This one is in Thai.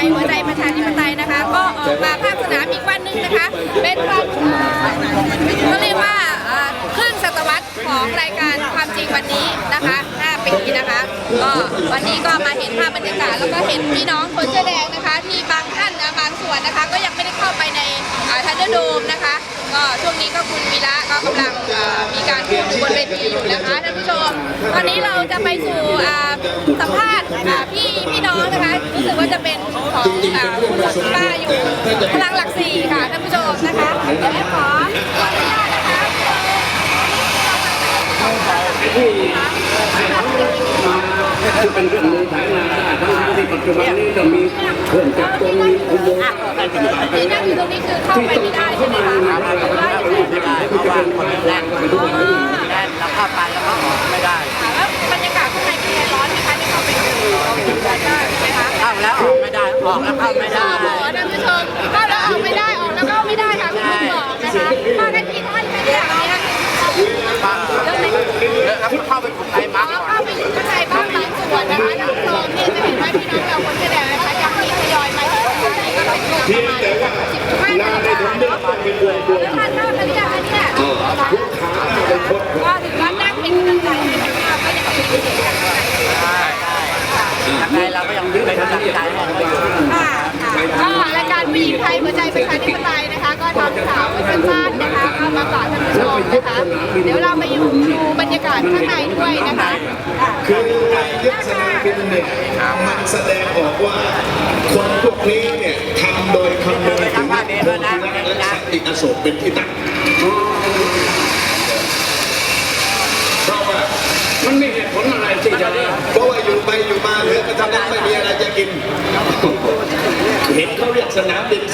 ยหัวใจประชาธิปไตยนะคะ ก็ออกมาภาคสนามอีกวันหนึ่งนะคะ เป็นวันก็เรียกว่าครึ่งศตวรรษของรายการความจริงวันนี้นะคะ5ปีนะคะก็วันนี้ก็มาเห็นภาพบรรยากาศแล้วก็เห็นพี่น้องคนเสื้อแดงนะคะที่บางท่านบางส่วนนะคะ ก็ยังไม่ได้เข้าไปในทันเดอร์โดมนะคะ ก็ช่วงนี้ก็คุณวีระก็กำลังมีการพูดบนเวทีอยู่นะคะ ตอนนี้เราจะไปสู่อ่าสัมภาษณ์อ่าพี่พี่น้องนะคะรู้สึกว่าจะเป็นของอ่าคุณป้าอยู่พลังหลักสี่ค่ะท่านผู้ชมนะคะเดี๋ยวแอฟขอขออนุญาตนะคะคือเป็นเรื่องมือถ่ายงานได้ทั้งที่ปัจจุบันนี้จะมีเครื่องจักรกลมีอุโมงค์ที่นั่งอยู่ตรงนี้คือเข้าไปไม่ได้ใช่ไหมคะครับหรือว่ายังไงไม่ได้เพราะว่าคนแน่น เข้าแล้วออกไม่ได้ ออกแล้วเข้าไม่ได้โอ้โหท่านผู้ชมเข้าแล้วออกไม่ได้ออกแล้วก็ไม่ได้ค่ะคุณผู้บอนะคะมากันกี่ท่านคะเนี่ยวันนี้คะบเรื่องไหนเยอะครับเข้าไปผมไปมาอ๋อเข้าไปอยู่ข้างในบ้านบางส่วนนะคะท่านผู้ชมนี่จะเห็นว่าพี่น้องเราคนแสดงนะคะยังมีทยอยมาที่ตรงนี้ก็เป็นประมาณสิบห้านาฬิกาเนาะแล้วทานข้าวกันหรือยังคะเนี่ยก็ถือว่านั่งเป็นกำลังใจให้นะคะก็ยังมีเสียงจากข้างในอยู่ ยังไงเราก็ยังเป็นกำลังใจให้เราอยู่ค่ะค่ะก็รายการผู้หญิงไทยหัวใจประชาธิปไตยนะคะ ก็ทำข่าวไว้สั้นๆนะคะก็มาฝากท่านผู้ชมนะคะ เดี๋ยวเราไปอยู่ดูบรรยากาศข้างในด้วยนะคะคือการยึดสนามบินเนี่ยมันแสดงออกว่าคนพวกนี้เนี่ยทำโดยคำนึงถึงโพธิรักและสันติอโศกเป็นที่ตั้งเพราะว่ามันมีเหตุผลอะไรที่จะ อยู่ไปอยู่มาเหลือกระทั่งไม่มีอะไรจะกิน เห็นเขาเรียกสนามบิน